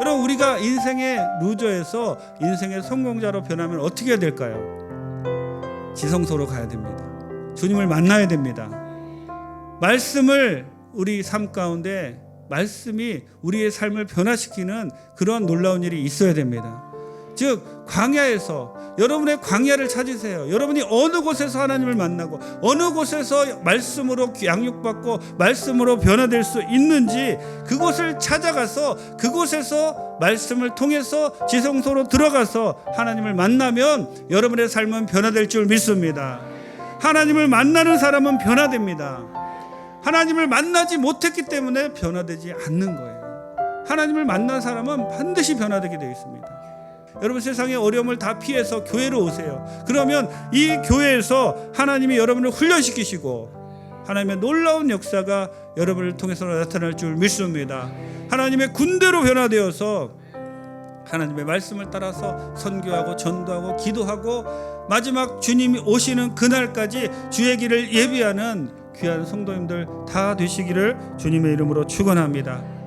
여러분 우리가 인생의 루저에서 인생의 성공자로 변하면 어떻게 해야 될까요? 지성소로 가야 됩니다. 주님을 만나야 됩니다. 말씀을 우리 삶 가운데 말씀이 우리의 삶을 변화시키는 그러한 놀라운 일이 있어야 됩니다. 즉 광야에서 여러분의 광야를 찾으세요. 여러분이 어느 곳에서 하나님을 만나고 어느 곳에서 말씀으로 양육받고 말씀으로 변화될 수 있는지 그곳을 찾아가서 그곳에서 말씀을 통해서 지성소로 들어가서 하나님을 만나면 여러분의 삶은 변화될 줄 믿습니다. 하나님을 만나는 사람은 변화됩니다. 하나님을 만나지 못했기 때문에 변화되지 않는 거예요. 하나님을 만난 사람은 반드시 변화되게 되어 있습니다. 여러분 세상의 어려움을 다 피해서 교회로 오세요. 그러면 이 교회에서 하나님이 여러분을 훈련시키시고 하나님의 놀라운 역사가 여러분을 통해서 나타날 줄 믿습니다. 하나님의 군대로 변화되어서 하나님의 말씀을 따라서 선교하고 전도하고 기도하고 마지막 주님이 오시는 그날까지 주의 길을 예비하는 귀한 성도님들 다 되시기를 주님의 이름으로 축원합니다.